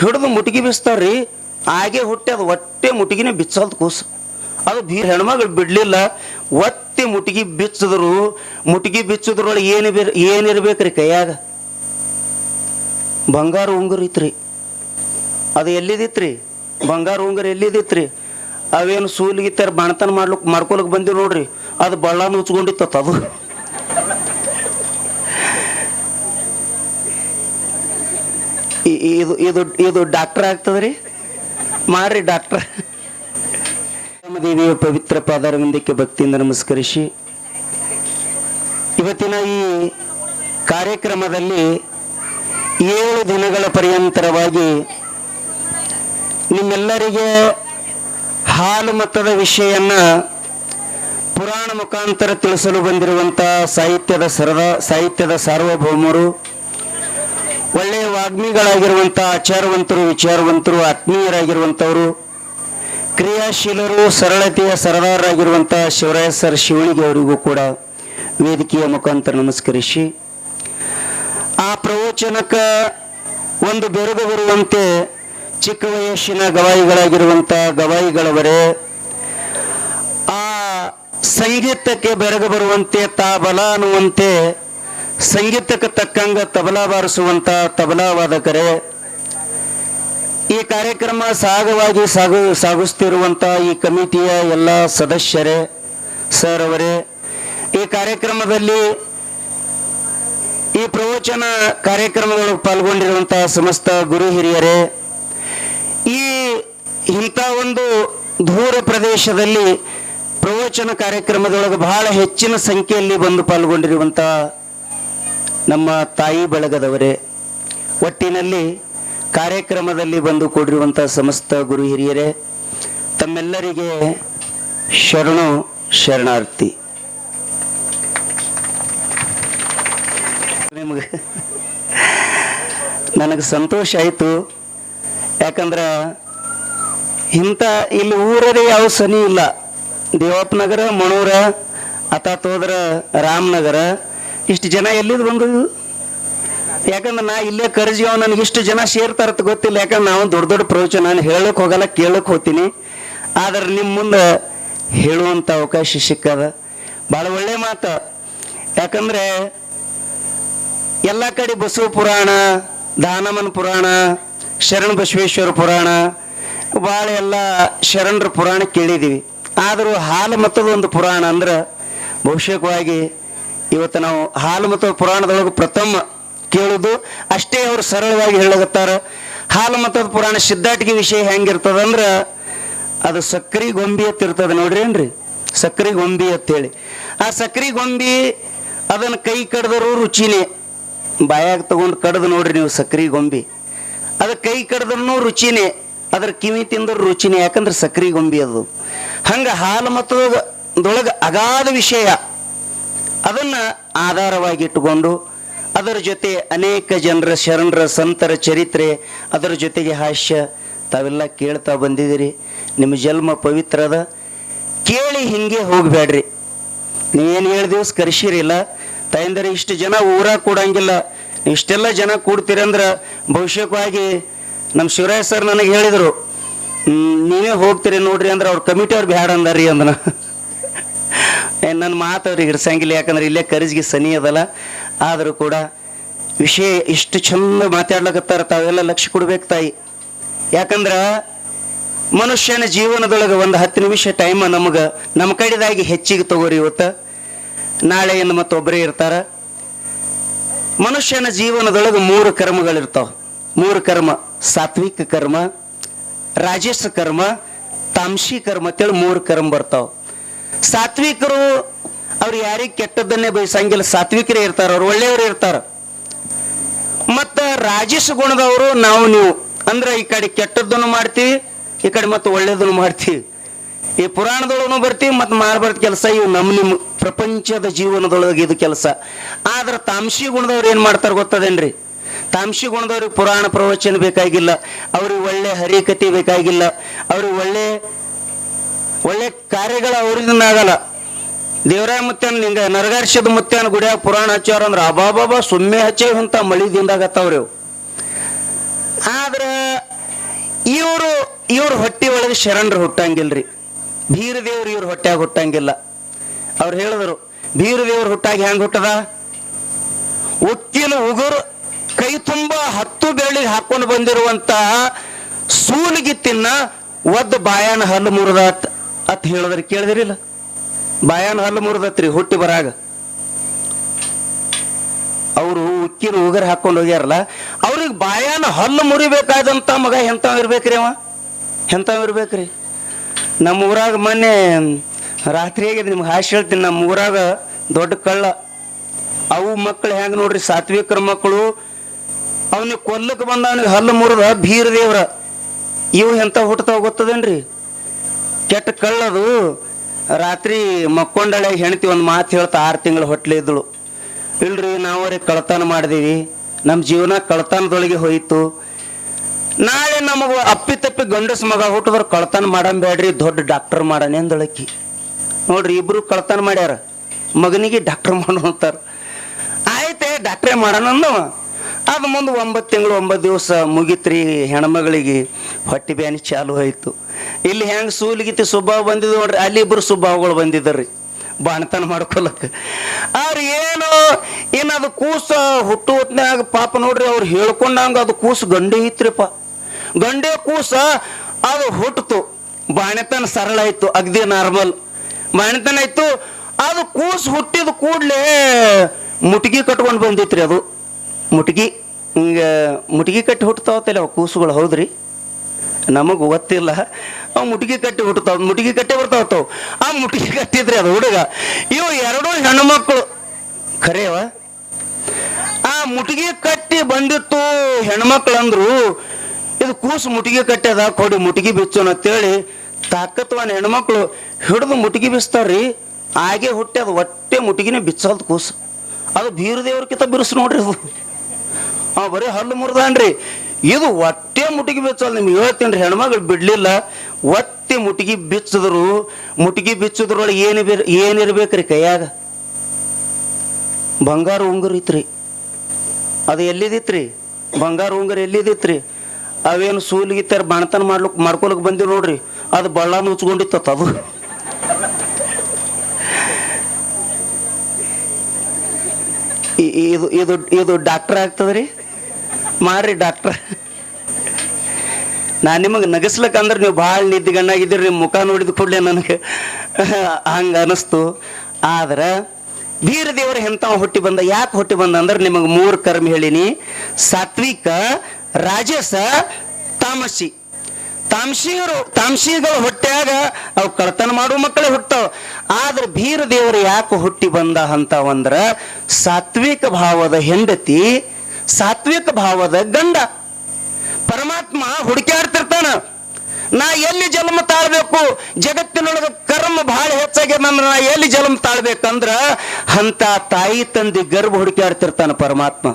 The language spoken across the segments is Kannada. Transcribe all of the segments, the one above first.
ಹಿಡಿದು ಮುಟಿಗೆ ಬಿಸ್ತಾರ್ರಿ. ಹಾಗೆ ಹುಟ್ಟಿ ಅದು ಒಟ್ಟೆ ಮುಟಿಗಿನೇ ಬಿಚ್ಚಲ್ದು ಕೂಸು. ಅದು ಬೀರ್ ಹೆಣ್ಮಗಳು ಬಿಡಲಿಲ್ಲ. ಒತ್ತಿ ಮುಟಿಗಿ ಬಿಚ್ಚಿದ್ರು. ಮುಟಿಗಿ ಬಿಚ್ಚಿದ್ರೊಳಗೆ ಏನು ಏನಿರ್ಬೇಕ್ರಿ ಕೈಯಾಗ? ಬಂಗಾರ ಉಂಗುರ ಇತ್ರಿ. ಅದು ಎಲ್ಲಿದಿತ್ರಿ? ಬಂಗಾರ ಉಂಗುರ ಎಲ್ಲಿದಿತ್ರಿ? ಅವೇನು ಸೂಲಿಗಿತ್ತಾರ ಬಣತನ ಮಾಡ್ಲಿಕ್ಕೆ ಮಾಡ್ಕೊಳಕ್ ಬಂದಿವಿ ನೋಡ್ರಿ. ಅದು ಬಳ್ಳಾನ ಮುಚ್ಕೊಂಡಿತ್ತ ಅದು. ಇದು ಇದು ಇದು ಡಾಕ್ಟರ್ ಆಗ್ತದ್ರಿ ಮಾಡ್ರಿ ಡಾಕ್ಟರ್. ದೇವಿಯ ಪವಿತ್ರ ಪಾದಾರವಿಂದಕ್ಕೆ ಭಕ್ತಿಯಿಂದ ನಮಸ್ಕರಿಸಿ. ಇವತ್ತಿನ ಈ ಕಾರ್ಯಕ್ರಮದಲ್ಲಿ ಏಳು ದಿನಗಳ ಪರ್ಯಂತರವಾಗಿ ನಿಮ್ಮೆಲ್ಲರಿಗೆ ಹಾಲು ಮತದ ವಿಷಯನ್ನ ಪುರಾಣ ಮುಖಾಂತರ ತಿಳಿಸಲು ಬಂದಿರುವಂತಹ ಸಾಹಿತ್ಯದ ಸರದ ಸಾಹಿತ್ಯದ ಸಾರ್ವಭೌಮರು ಒಳ್ಳೆಯ ವಾಗ್ಮಿಗಳಾಗಿರುವಂಥ ಆಚಾರವಂತರು, ವಿಚಾರವಂತರು, ಆತ್ಮೀಯರಾಗಿರುವಂಥವರು, ಕ್ರಿಯಾಶೀಲರು, ಸರಳತೆಯ ಸರದಾರರಾಗಿರುವಂಥ ಶಿವರಾಯ ಸರ್ ಶಿವಳಿಗೆ ಅವರಿಗೂ ಕೂಡ ವೇದಿಕೆಯ ಮುಖಾಂತರ ನಮಸ್ಕರಿಸಿ. ಆ ಪ್ರವಚನಕ್ಕೆ ಒಂದು ಬೆರಗು ಬರುವಂತೆ ಚಿಕ್ಕ ವಯಸ್ಸಿನ ಗವಾಯಿಗಳಾಗಿರುವಂಥ ಗವಾಯಿಗಳವರೇ, ಆ ಸಂಗೀತಕ್ಕೆ ಬೆರಗು ಬರುವಂತೆ ತಾ ಬಲ ಅನ್ನುವಂತೆ ಸಂಗೀತಕ್ಕೆ ತಕ್ಕಂಗ ತಬಲಾ ಬಾರಿಸುವಂತ ತಬಲಾ ವಾದಕರೇ, ಈ ಕಾರ್ಯಕ್ರಮ ಸಾಗವಾಗಿ ಸಾಗು, ಸಾಗಿಸ್ತಿರುವಂತ ಈ ಕಮಿಟಿಯ ಎಲ್ಲ ಸದಸ್ಯರೇ ಸರ್ ಅವರೇ ಈ ಕಾರ್ಯಕ್ರಮದಲ್ಲಿ ಈ ಪ್ರವಚನ ಕಾರ್ಯಕ್ರಮಗಳು ಪಾಲ್ಗೊಂಡಿರುವಂತಹ ಸಮಸ್ತ ಗುರು ಹಿರಿಯರೇ, ಈ ಇಂಥ ಒಂದು ದೂರ ಪ್ರದೇಶದಲ್ಲಿ ಪ್ರವಚನ ಕಾರ್ಯಕ್ರಮದೊಳಗೆ ಬಹಳ ಹೆಚ್ಚಿನ ಸಂಖ್ಯೆಯಲ್ಲಿ ಬಂದು ಪಾಲ್ಗೊಂಡಿರುವಂಥ ನಮ್ಮ ತಾಯಿ ಬಳಗದವರೇ, ಒಟ್ಟಿನಲ್ಲಿ ಕಾರ್ಯಕ್ರಮದಲ್ಲಿ ಬಂದು ಕೂಡಿರುವಂಥ ಸಮಸ್ತ ಗುರು ಹಿರಿಯರೇ, ತಮ್ಮೆಲ್ಲರಿಗೆ ಶರಣು ಶರಣಾರ್ಥಿ. ನಿಮಗೆ ನನಗೆ ಸಂತೋಷ ಆಯಿತು. ಯಾಕಂದ್ರೆ ಇಂಥ ಇಲ್ಲಿ ಊರದೇ ಯಾವ ಸನಿ ಇಲ್ಲ. ದೇವಪ್ಪನಗರ ಮಣೂರ ಅತಾತ್ ತೋದ್ರ ರಾಮನಗರ ಇಷ್ಟು ಜನ ಎಲ್ಲಿದ್ ಬಂದು ಯಾಕಂದ್ರೆ ನಾ ಇಲ್ಲೇ ಕರ್ಜಿಯವ ನನಗೆ ಇಷ್ಟು ಜನ ಸೇರ್ತಾರತ್ ಗೊತ್ತಿಲ್ಲ. ಯಾಕಂದ್ರೆ ನಾವು ದೊಡ್ಡ ದೊಡ್ಡ ಪ್ರವಚನ ನಾನು ಹೇಳಕ್ ಹೋಗಲ್ಲ, ಕೇಳಕ್ ಹೋಗ್ತೀನಿ. ಆದ್ರೆ ನಿಮ್ಮ ಮುಂದೆ ಹೇಳುವಂಥ ಅವಕಾಶ ಸಿಕ್ಕದ. ಭಾಳ ಒಳ್ಳೆ ಮಾತು. ಯಾಕಂದ್ರೆ ಎಲ್ಲ ಕಡೆ ಬಸವ ಪುರಾಣ, ದಾನಮನ ಪುರಾಣ, ಶರಣ ಬಸವೇಶ್ವರ ಪುರಾಣ ಭಾಳ ಎಲ್ಲ ಶರಣರ ಪುರಾಣ ಕೇಳಿದ್ದೀವಿ ಆದರೂ ಹಾಲು ಮತ್ತದೊಂದು ಪುರಾಣ ಅಂದ್ರೆ ಬಹುಶೇಕವಾಗಿ ಇವತ್ತು ನಾವು ಹಾಲು ಮತ್ತು ಪುರಾಣದೊಳಗೆ ಪ್ರಥಮ ಕೇಳುದು, ಅಷ್ಟೇ ಅವರು ಸರಳವಾಗಿ ಹೇಳಗತ್ತಾರ ಹಾಲು ಮತದ ಪುರಾಣ ಸಿದ್ಧಾಟಿಗೆ ವಿಷಯ ಹೆಂಗಿರ್ತದಂದ್ರೆ ಅದು ಸಕ್ರಿ ಗೊಂಬಿ ಅಂತ ಇರ್ತದೆ ನೋಡ್ರಿ ಏನ್ರಿ? ಸಕ್ರಿ ಗೊಂಬಿ ಅಂತೇಳಿ. ಆ ಸಕ್ರಿ ಗೊಂಬಿ ಅದನ್ನ ಕೈ ಕಡ್ದರು ರುಚಿನೇ. ಬಾಯಾಗ ತಗೊಂಡು ಕಡ್ದು ನೋಡ್ರಿ ನೀವು ಸಕ್ರಿ ಗೊಂಬಿ. ಅದ ಕೈ ಕಡ್ದ್ರೂ ರುಚಿನೇ. ಅದ್ರ ಕಿವಿ ತಿಂದ್ರು ರುಚಿನೇ. ಯಾಕಂದ್ರೆ ಸಕ್ರಿ ಗೊಂಬಿ ಅದು. ಹಂಗ ಹಾಲು ಮತದೊಳಗೆ ಅಗಾಧ ವಿಷಯ ಅದನ್ನ ಆಧಾರವಾಗಿ ಇಟ್ಟುಕೊಂಡು ಅದರ ಜೊತೆ ಅನೇಕ ಜನರ ಶರಣರ ಸಂತರ ಚರಿತ್ರೆ, ಅದರ ಜೊತೆಗೆ ಹಾಸ್ಯ ತಾವೆಲ್ಲ ಕೇಳ್ತಾ ಬಂದಿದ್ದೀರಿ. ನಿಮ್ಮ ಜನ್ಮ ಪವಿತ್ರ ಅದ. ಕೇಳಿ ಹಿಂಗೆ ಹೋಗ್ಬೇಡ್ರಿ ನೀವೇನು ದಿವಸ ಕರ್ಸಿರಿಲ್ಲ ತಾಯಂದರೆ, ಇಷ್ಟು ಜನ ಊರಾಗ ಕೂಡಂಗಿಲ್ಲ. ಇಷ್ಟೆಲ್ಲ ಜನ ಕೂಡ್ತೀರಂದ್ರೆ ಭವಿಷ್ಯಕ್ಕಾಗಿ ನಮ್ಮ ಶಿವರಾಜ್ ಸರ್ ನನಗೆ ಹೇಳಿದರು ನೀವೇ ಹೋಗ್ತೀರಿ ನೋಡ್ರಿ ಅಂದ್ರೆ ಅವ್ರ ಕಮಿಟಿ ಅವ್ರು ಬ್ಯಾಡ ಅಂದಾರಿ ಅಂದನ. ನನ್ನ ಮಾತು ಅವ್ರಿಗೆ ಇರ್ಸಂಗಿಲ್ಲ ಯಾಕಂದ್ರೆ ಇಲ್ಲೇ ಕರಿಜಿಗೆ ಸನಿ ಅದಲ್ಲ. ಆದರೂ ಕೂಡ ವಿಷಯ ಇಷ್ಟು ಚಂದ ಮಾತಾಡ್ಲಕತ್ತಾರ ತಾವೆಲ್ಲ ಲಕ್ಷ ಕೊಡ್ಬೇಕು ತಾಯಿ. ಯಾಕಂದ್ರೆ ಮನುಷ್ಯನ ಜೀವನದೊಳಗೆ ಒಂದು ಹತ್ತು ನಿಮಿಷ ಟೈಮ್ ನಮಗೆ ನಮ್ಮ ಕಡೆದಾಗಿ ಹೆಚ್ಚಿಗೆ ತಗೋರಿ ಇವತ್ತು. ನಾಳೆ ಏನು ಮತ್ತೊಬ್ಬರೇ ಇರ್ತಾರ. ಮನುಷ್ಯನ ಜೀವನದೊಳಗೆ ಮೂರು ಕರ್ಮಗಳಿರ್ತಾವ ಮೂರು ಕರ್ಮ, ಸಾತ್ವಿಕ ಕರ್ಮ, ರಾಜಸ ಕರ್ಮ, ತಾಮಸಿ ಕರ್ಮ ಅಂತೇಳಿ ಮೂರು ಕರ್ಮ ಬರ್ತಾವ. ಸಾತ್ವಿಕರು ಅವ್ರು ಯಾರಿಗೆ ಕೆಟ್ಟದ್ದನ್ನೇ ಬಯಸಂಗಿಲ್ಲ. ಸಾತ್ವಿಕರೇ ಇರ್ತಾರ, ಅವ್ರು ಒಳ್ಳೆಯವರು ಇರ್ತಾರ. ಮತ್ತ ರಾಜೇಶ್ ಗುಣದವರು ನಾವು ನೀವು. ಅಂದ್ರೆ ಈ ಕಡೆ ಕೆಟ್ಟದ್ದನ್ನು ಮಾಡ್ತೀವಿ, ಈ ಕಡೆ ಮತ್ತೆ ಒಳ್ಳೇದನ್ನು ಮಾಡ್ತೀವಿ. ಈ ಪುರಾಣದೊಳಗೂ ಬರ್ತೀವಿ, ಮತ್ತೆ ಮಾಡಬಾರ್ದು ಕೆಲಸ ಇವು ನಮ್ಮ ನಿಮ್ಮ ಪ್ರಪಂಚದ ಜೀವನದೊಳಗೆ ಇದು ಕೆಲಸ. ಆದ್ರೆ ತಾಮಸಿ ಗುಣದವ್ರು ಏನ್ ಮಾಡ್ತಾರೆ ಗೊತ್ತದೇನ್ರಿ? ತಾಮಸಿ ಗುಣದವ್ರಿಗೆ ಪುರಾಣ ಪ್ರವಚನ ಬೇಕಾಗಿಲ್ಲ, ಅವ್ರಿಗೆ ಒಳ್ಳೆ ಹರಿಕತೆ ಬೇಕಾಗಿಲ್ಲ, ಅವ್ರಿಗೆ ಒಳ್ಳೆ ಒಳ್ಳೆ ಕಾರ್ಯಗಳು ಅವ್ರಿಂದ ಆಗಲ್ಲ. ದೇವರಾಯ ಮುತ್ತೆ ಹಿಂಗ ನರಗಾರ್ಷದ ಮುತ್ಯನ ಗುಡಿಯಾಗ ಪುರಾಣ ಹಚ್ಚಾರ ಅಂದ್ರೆ ಅಬಾಬಾಬಾ ಸುಮ್ಮನೆ ಹಚ್ಚೇವಂತ ಮಳಿ ದಿಂದಾಗತ್ತವ್ರಿ ಆದ್ರೆ ಇವರು, ಇವ್ರ ಹೊಟ್ಟಿ ಒಳಗೆ ಶರಣರು ಹುಟ್ಟಂಗಿಲ್ರಿ. ಬೀರದೇವ್ರು ಇವ್ರ ಹೊಟ್ಟ್ಯಾಗ ಹುಟ್ಟಂಗಿಲ್ಲ. ಅವ್ರು ಹೇಳಿದ್ರು ಬೀರದೇವ್ರ ಹುಟ್ಟಾಗ ಹೆಂಗ್ ಹುಟ್ಟದ? ಉಕ್ಕಿನ ಉಗುರು ಕೈ ತುಂಬ ಹತ್ತು ಬೆರಳಿಗೆ ಹಾಕೊಂಡು ಬಂದಿರುವಂತಹ ಸೂಲಿಗಿತ್ತಿನ ಒದ್ದು ಬಾಯಾನ ಹಲ್ಲು ಮುರಿದಾತ್. ಅತ್ ಹೇಳಿದ್ರಿ ಕೇಳಿದಿರಿಲ್ಲ? ಬಾಯಾನ ಹಲ್ಲು ಮುರಿದತ್ರಿ ಹುಟ್ಟಿ ಬರಾಗ. ಅವರು ಉಕ್ಕಿನ ಉಗರ್ ಹಾಕೊಂಡು ಹೋಗ್ಯಾರಲ್ಲ, ಅವ್ರಿಗೆ ಬಾಯಾನ ಹಲ್ಲು ಮುರಿಬೇಕಾದಂತ ಮಗ ಎಂತಾವ್ ಇರ್ಬೇಕ್ರಿ ಅವ? ಎಂತಾವ್ ಇರ್ಬೇಕ್ರಿ? ನಮ್ಮ ಊರಾಗ ಮೊನ್ನೆ ರಾತ್ರಿ ಆಗಿದೆ ನಿಮ್ಗೆ ಹಾಸಿ ಹೇಳ್ತೀನಿ, ನಮ್ಮ ಊರಾಗ ದೊಡ್ಡ ಕಳ್ಳ. ಅವು ಮಕ್ಕಳು ಹೆಂಗೆ ನೋಡ್ರಿ, ಸಾತ್ವಿಕರ ಮಕ್ಕಳು ಅವನಿಗೆ ಕೊಲ್ಲಕ್ಕೆ ಬಂದ ಅವನಿಗೆ ಹಲ್ಲು ಮುರಿದ ಬೀರ ದೇವ್ರ. ಇವು ಎಂತ ಹುಟ್ಟತಾವ ಗೊತ್ತದೇನ್ರಿ? ಕೆಟ್ಟ ಕಳ್ಳದು ರಾತ್ರಿ ಮಕ್ಕೊಂಡಳೆ ಹೆಣ್ತಿ ಒಂದು ಮಾತು ಹೇಳ್ತಾ ಆರು ತಿಂಗಳು ಇದ್ದಳು ಇಲ್ರಿ ನಾವರೇ ಕಳ್ತನ ಮಾಡಿದೀವಿ. ನಮ್ಮ ಜೀವನ ಕಳ್ತನದೊಳಗೆ ಹೋಯಿತು. ನಾಳೆ ನಮಗ ಅಪ್ಪಿ ತಪ್ಪಿ ಗಂಡಸ ಮಗ ಹುಟ್ಟಿದ್ರೆ ಕಳ್ತನ ಮಾಡಂಬೇಡ್ರಿ ದೊಡ್ಡ ಡಾಕ್ಟರ್ ಮಾಡಾನೆ ಅಂದಳಕಿ. ನೋಡ್ರಿ, ಇಬ್ರು ಕಳ್ತನ ಮಾಡ್ಯಾರ. ಮಗನಿಗೆ ಡಾಕ್ಟರ್ ಮಾಡು ಅಂತಾರ ಆಯ್ತೆ, ಡಾಕ್ಟ್ರೇ ಮಾಡೋಣ ಅದು ಮುಂದೆ ಒಂಬತ್ತು ತಿಂಗಳು ಒಂಬತ್ತು ದಿವಸ ಮುಗಿತ್ರಿ ಹೆಣ್ಮಗಳಿಗೆ ಹೊಟ್ಟೆ ಬ್ಯಾನಿ ಚಾಲು ಹೋಯಿತು. ಇಲ್ಲಿ ಹೆಂಗೆ ಸೂಲಿಗಿತಿ ಸ್ವಭಾವ ಬಂದಿದ್ದು ನೋಡ್ರಿ ಅಲ್ಲಿ ಇಬ್ಬರು ಸ್ವಭಾವಗಳು ಬಂದಿದ್ದರಿ. ಬಾಣತನ ಮಾಡ್ಕೊಳ್ಳಕ್ಕೆ ಅವ್ರು ಏನು, ಇನ್ನು ಅದು ಕೂಸ ಹುಟ್ಟು ಹೊತ್ನ್ಯಾಗ ಪಾಪ ನೋಡ್ರಿ ಅವ್ರು ಹೇಳ್ಕೊಂಡಂಗ ಅದು ಕೂಸು ಗಂಡೆ ಇತ್ರಿಪ್ಪ. ಗಂಡೆ ಕೂಸ ಅದು ಹುಟ್ಟಿತು. ಬಾಣತನ ಸರಳ ಆಯ್ತು, ಅಗ್ದಿ ನಾರ್ಮಲ್. ಬಾಣತನ ಇತ್ತು ಅದು ಕೂಸು ಹುಟ್ಟಿದ ಕೂಡಲೇ ಮುಟ್ಗಿ ಕಟ್ಕೊಂಡು ಬಂದಿತ್ರಿ ಅದು. ಮುಟ್ಗಿ, ಹಿಂಗೆ ಮುಟ್ಗಿ ಕಟ್ಟಿ ಹುಟ್ಟತಾವತ್ತಲ್ಲ ಅವು ಕೂಸುಗಳು, ಹೌದ್ರಿ? ನಮಗೆ ಗೊತ್ತಿಲ್ಲ. ಅವು ಮುಟ್ಗಿ ಕಟ್ಟಿ ಹುಟ್ಟತಾವ ಮುಟ್ಗಿ ಕಟ್ಟಿ ಬರ್ತಾವತ್ತವು ಆ ಮುಟ್ಗಿ ಕಟ್ಟಿದ್ರಿ ಅದು ಹುಡುಗ, ಇವು ಎರಡೂ ಹೆಣ್ಮಕ್ಳು. ಖರೇವ? ಆ ಮುಟ್ಗಿ ಕಟ್ಟಿ ಬಂದಿತ್ತು ಹೆಣ್ಮಕ್ಳು ಅಂದ್ರು, ಇದು ಕೂಸು ಮುಟ್ಗಿ ಕಟ್ಟದ, ಕೊಡಿ ಮುಟ್ಗಿ ಬಿಚ್ಚೋಣ ಅಂತೇಳಿ ತಾಕತ್ವನ ಹೆಣ್ಮಕ್ಳು ಹಿಡಿದು ಮುಟ್ಗಿ ಬಿಸ್ತಾರ್ರಿ ಹಾಗೆ ಹುಟ್ಟಿ ಅದು ಒಟ್ಟೆ ಮುಟ್ಗಿನೇ ಬಿಚ್ಚಲ್ದು ಕೂಸು. ಅದು ಬೀರ ದೇವ್ರಕ್ಕಿಂತ ಬಿರುಸು ನೋಡ್ರಿ ಅದು. ಅವ ಬರೀ ಹಲ್ಲು ಮುರಿದಾನ್ರಿ. ಇದು ಒಟ್ಟೆ ಮುಟಿಗೆ ಬಿಚ್ಚಲ್ ನಿಮ್ಗೆ ಹೇಳ್ತೀನಿ ಹೆಣ್ಮಗಳು ಬಿಡ್ಲಿಲ್ಲ. ಒತ್ತಿ ಮುಟಿಗೆ ಬಿಚ್ಚಿದ್ರು ಮುಟಿಗೆ ಬಿಚ್ಚಿದ್ರೊಳಗೆ ಏನು ಏನಿರ್ಬೇಕ್ರಿ ಕೈಯಾಗ? ಬಂಗಾರ ಉಂಗುರ ಇತ್ರಿ. ಅದು ಎಲ್ಲಿದಿತ್ರಿ? ಬಂಗಾರ ಉಂಗುರ ಎಲ್ಲಿದಿತ್ರಿ? ಅವೇನು ಸೂಲಿಗಿತ್ತಾರ ಬಣತನ ಮಾಡ್ಲಿಕ್ ಮಾಡ್ಕೊಳಕ್ ಬಂದಿವಿ ನೋಡ್ರಿ. ಅದು ಬಳ್ಳ ನುಚ್ಕೊಂಡಿತ್ತ ಅದು. ಇದು ಇದು ಇದು ಡಾಕ್ಟರ್ ಆಗ್ತದ್ರಿ? ಮಾಡ್ರಿ ಡಾಕ್ಟರ್. ನಾನು ನಿಮಗೆ ನಗಸ್ಲಕ್ ಅಂದ್ರೆ ನೀವು ಭಾಳ ನಿದ್ದೆಗಣ್ಣಾಗಿದ್ದೀರಿ ನಿಮ್ಮ ಮುಖ ನೋಡಿದ ಕೂಡಲೇ ನನಗೆ ಹಂಗೆ ಅನಿಸ್ತು. ಆದ್ರೆ ವೀರ ದೇವರು ಎಂಥವ ಹುಟ್ಟಿ ಬಂದ, ಯಾಕೆ ಹುಟ್ಟಿ ಬಂದ ಅಂದ್ರೆ ನಿಮಗೆ ಮೂರು ಕರ್ಮ ಹೇಳಿನಿ. ಸಾತ್ವಿಕ, ರಾಜಸ, ತಾಮಸಿ. ತಾಮಸಿಯರು, ತಾಮಸಿಗಳು ಹೊಟ್ಟೆಯಾಗ ಅವು ಕಳ್ತನ ಮಾಡುವ ಮಕ್ಕಳೇ ಹುಟ್ಟಾವ ಆದ್ರೆ ಬೀರ ದೇವರು ಯಾಕೆ ಹುಟ್ಟಿ ಬಂದ ಅಂತವಂದ್ರ ಸಾತ್ವಿಕ ಭಾವದ ಹೆಂಡತಿ ಸಾತ್ವಿಕ ಭಾವದ ಗಂಡ. ಪರಮಾತ್ಮ ಹುಡುಕ್ಯಾಡ್ತಿರ್ತಾನ. ನಾ ಎಲ್ಲಿ ಜನ್ಮ ತಾಳ್ಬೇಕು? ಜಗತ್ತಿನೊಳಗ ಕರ್ಮ ಬಹಳ ಹೆಚ್ಚಾಗಿ ನನ್ನ ನಾ ಎಲ್ಲಿ ಜನ್ಮ ತಾಳ್ಬೇಕಂದ್ರ ಅಂತ ತಾಯಿ ತಂದೆ ಗರ್ಭ ಹುಡುಕ್ಯಾಡ್ತಿರ್ತಾನ ಪರಮಾತ್ಮ.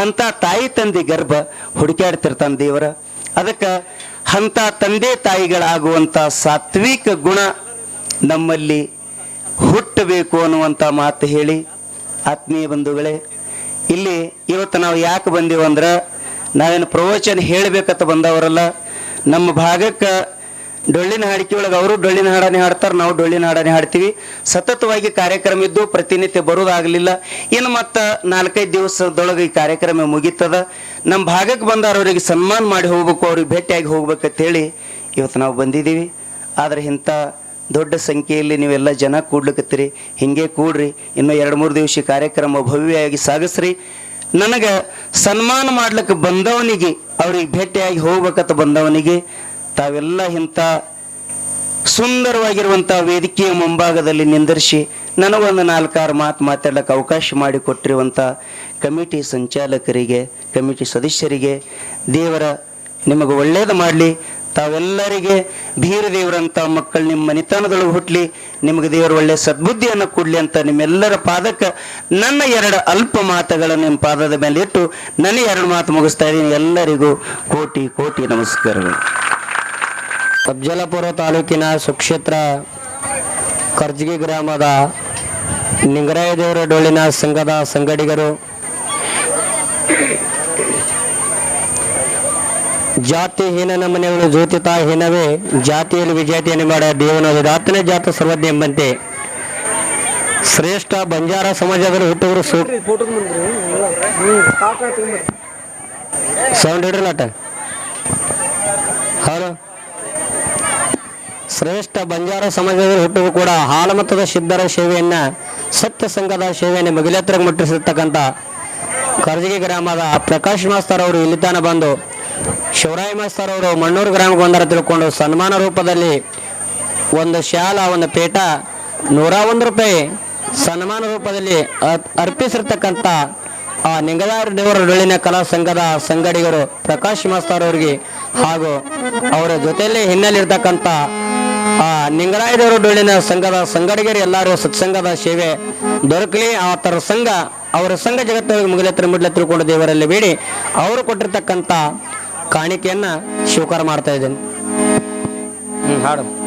ಅಂತ ತಾಯಿ ತಂದೆ ಗರ್ಭ ಹುಡುಕ್ಯಾಡ್ತಿರ್ತಾನ ದೇವರ. ಅದಕ್ಕೆ ಅಂತ ತಂದೆ ತಾಯಿಗಳಾಗುವಂತ ಸಾತ್ವಿಕ ಗುಣ ನಮ್ಮಲ್ಲಿ ಹುಟ್ಟಬೇಕು ಅನ್ನುವಂಥ ಮಾತು ಹೇಳಿ ಆತ್ಮೀಯ ಬಂಧುಗಳೇ ಇಲ್ಲಿ ಇವತ್ತು ನಾವು ಯಾಕೆ ಬಂದೀವಂದ್ರೆ ನಾವೇನು ಪ್ರವಚನ ಹೇಳಬೇಕಂತ ಬಂದವರಲ್ಲ. ನಮ್ಮ ಭಾಗಕ್ಕೆ ಡೊಳ್ಳಿನ ಹಾಡಿಕೆ ಒಳಗೆ ಅವರು ಡೊಳ್ಳಿನ ಹಾಡನೆ ಹಾಡ್ತಾರೆ, ನಾವು ಡೊಳ್ಳಿನ ಹಾಡನೆ ಹಾಡ್ತೀವಿ. ಸತತವಾಗಿ ಕಾರ್ಯಕ್ರಮ ಇದ್ದು ಪ್ರತಿನಿತ್ಯ ಬರೋದಾಗಲಿಲ್ಲ. ಇನ್ನು ಮತ್ತು ನಾಲ್ಕೈದು ದಿವಸದೊಳಗೆ ಈ ಕಾರ್ಯಕ್ರಮ ಮುಗೀತದ. ನಮ್ಮ ಭಾಗಕ್ಕೆ ಬಂದವರವರಿಗೆ ಸನ್ಮಾನ ಮಾಡಿ ಹೋಗ್ಬೇಕು, ಅವ್ರಿಗೆ ಭೇಟಿಯಾಗಿ ಹೋಗ್ಬೇಕಂತ ಹೇಳಿ ಇವತ್ತು ನಾವು ಬಂದಿದ್ದೀವಿ. ಆದರೆ ಇಂಥ ದೊಡ್ಡ ಸಂಖ್ಯೆಯಲ್ಲಿ ನೀವೆಲ್ಲ ಜನ ಕೂಡ್ಲಿಕತ್ತೀರಿ. ಹಿಂಗೆ ಕೂಡ್ರಿ. ಇನ್ನು ಎರಡು ಮೂರು ದಿವಸ ಕಾರ್ಯಕ್ರಮ ಭವ್ಯವಾಗಿ ಸಾಗಿಸ್ರಿ. ನನಗೆ ಸನ್ಮಾನ ಮಾಡ್ಲಿಕ್ಕೆ ಬಂದವನಿಗೆ, ಅವ್ರಿಗೆ ಭೇಟಿಯಾಗಿ ಹೋಗ್ಬೇಕಂತ ಬಂದವನಿಗೆ, ತಾವೆಲ್ಲ ಇಂಥ ಸುಂದರವಾಗಿರುವಂಥ ವೇದಿಕೆಯ ಮುಂಭಾಗದಲ್ಲಿ ನಿಂದರ್ಸಿ ನನಗೊಂದು ನಾಲ್ಕಾರು ಮಾತು ಮಾತಾಡ್ಲಿಕ್ಕೆ ಅವಕಾಶ ಮಾಡಿಕೊಟ್ಟಿರುವಂಥ ಕಮಿಟಿ ಸಂಚಾಲಕರಿಗೆ, ಕಮಿಟಿ ಸದಸ್ಯರಿಗೆ, ದೇವರ ನಿಮಗೆ ಒಳ್ಳೆಯದು ಮಾಡಲಿ. ತಾವೆಲ್ಲರಿಗೆ ಧೀರ ದೇವರಂತ ಮಕ್ಕಳು ನಿಮ್ಮ ನಿತಾನದೊಳಗೆ ಹುಟ್ಲಿ, ನಿಮಗೆ ದೇವರು ಒಳ್ಳೆ ಸದ್ಬುದ್ಧಿಯನ್ನು ಕೊಡ್ಲಿ ಅಂತ ನಿಮ್ಮೆಲ್ಲರ ಪಾದಕ್ಕೆ ನನ್ನ ಎರಡು ಅಲ್ಪ ಮಾತುಗಳನ್ನು ನಿಮ್ಮ ಪಾದದ ಮೇಲೆ ಇಟ್ಟು ನನ್ನ ಎರಡು ಮಾತು ಮುಗಿಸ್ತಾ ಇದ್ದೀನಿ. ಎಲ್ಲರಿಗೂ ಕೋಟಿ ಕೋಟಿ ನಮಸ್ಕಾರಗಳು. ಅಫ್ಜಲಪುರ ತಾಲೂಕಿನ ಸುಕ್ಷೇತ್ರ ಕರ್ಜಗಿ ಗ್ರಾಮದ ನಿಂಗರಾಯ ದೇವರ ಡೊಳ್ಳಿನ ಸಂಘದ ಸಂಗಡಿಗರು ಜಾತಿ ಹೀನನ ಮನೆಗಳು ಜ್ಯೋತಿತಾ ಹೀನವೇ ಜಾತಿಯಲ್ಲಿ ವಿಜಾತಿಯನ್ನು ಮಾಡ ದೇವನ ಜಾತನೇ ಜಾತ ಸರ್ವಜ್ಞ ಎಂಬಂತೆ. ಶ್ರೇಷ್ಠ ಬಂಜಾರ ಸಮಾಜದಲ್ಲಿ ಹುಟ್ಟುವರು ಸೌಂಡ್ ಹಿಡ್ರಲಾಟ ಹಲೋ. ಶ್ರೇಷ್ಠ ಬಂಜಾರ ಸಮಾಜದಲ್ಲಿ ಹುಟ್ಟುವ ಕೂಡ ಹಾಲಮತದ ಸಿದ್ಧರ ಸೇವೆಯನ್ನ ಸತ್ಯ ಸಂಘದ ಸೇವೆಯನ್ನು ಮಗಿಲೆತ್ರ ಮುಟ್ಟಿಸಿರ್ತಕ್ಕಂಥ ಕರ್ಜಗಿ ಗ್ರಾಮದ ಪ್ರಕಾಶ್ ಮಾಸ್ತರ್ ಅವರು ಇಲ್ಲಿ ತಾನ ಬಂದು ಶಿವರಾಯ ಮಾಸ್ತರ್ ಅವರು ಮಣ್ಣೂರು ಗ್ರಾಮಕ್ಕೆ ಬಂದರ ತಿಳ್ಕೊಂಡು ಸನ್ಮಾನ ರೂಪದಲ್ಲಿ ಒಂದು ಶಾಲ, ಒಂದು ಪೇಟ ನೂರ ಒಂದು ರೂಪಾಯಿ ಸನ್ಮಾನ ರೂಪದಲ್ಲಿ ಅರ್- ಅರ್ಪಿಸಿರ್ತಕ್ಕಂಥ ಆ ನಿಂಗದಾರ ದೇವರ ಡೊಳ್ಳಿನ ಕಲಾ ಸಂಘದ ಸಂಗಡಿಗರು ಪ್ರಕಾಶ್ ಮಾಸ್ತರ್ ಅವರಿಗೆ ಹಾಗೂ ಅವರ ಜೊತೆಯಲ್ಲಿ ಹಿನ್ನೆಲೆ ಇರ್ತಕ್ಕಂಥ ಆ ನಿಂಗರಾಯ ದೇವರ ಡೊಳ್ಳಿನ ಸಂಘದ ಸಂಗಡಿಗರು ಎಲ್ಲರೂ ಸತ್ಸಂಗದ ಸೇವೆ ದೊರಕಲಿ. ಆ ಥರ ಸಂಘ, ಅವರ ಸಂಘ ಜಗತ್ತಿನ ಮುಗಿಲೆತ್ತರ ಮುಡ್ಲೆ ತಿಳ್ಕೊಂಡು ದೇವರಲ್ಲಿ ಬೇಡಿ. ಅವರು ಕೊಟ್ಟಿರ್ತಕ್ಕಂಥ ಕಾಣಿಕೆಯನ್ನ ಸ್ವೀಕಾರ ಮಾಡ್ತಾ ಇದ್ದೇನೆ. ಹ್ಮ್ ಹಾಡು.